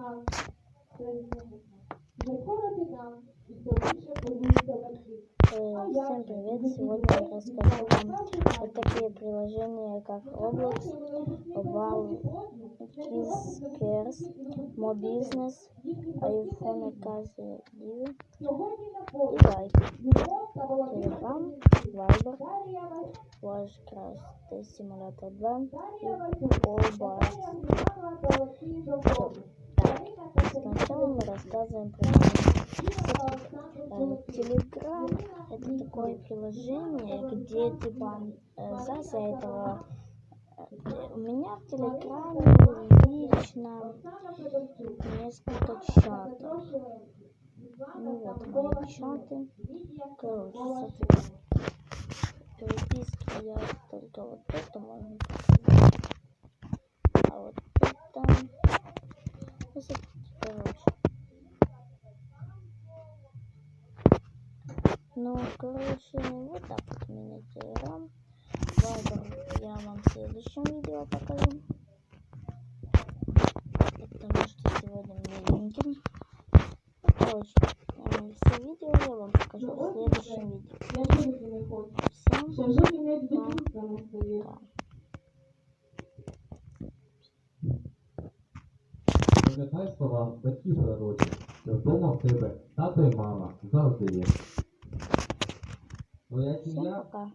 Э, Всем привет! Сегодня я расскажу вам вот такие приложения, как Roblox, Wow, Kiss, Mobusiness, iPhone Оказия Divi и Like. Telegram, Viber, Flashcraft Simulator 2 и. Всё. Мы рассказываем про Э, Телеграм это такое приложение, где типа э, за этого э, у меня в Телеграме лично несколько чатов. Ну вот мои чаты. Короче. Переписки я только вот это можно. А вот это... Ну, короче. Ну, короче, вот так вот у меня телеграм. Вайбер я вам в следующем видео покажу. Потому что сегодня мне линки. Ну, короче, э, все видео я вам покажу в следующем видео. Всем пока. Пам'ятай слова батьків пророчі, що вдома в тебе тато і мама завжди є. Sumpah kah?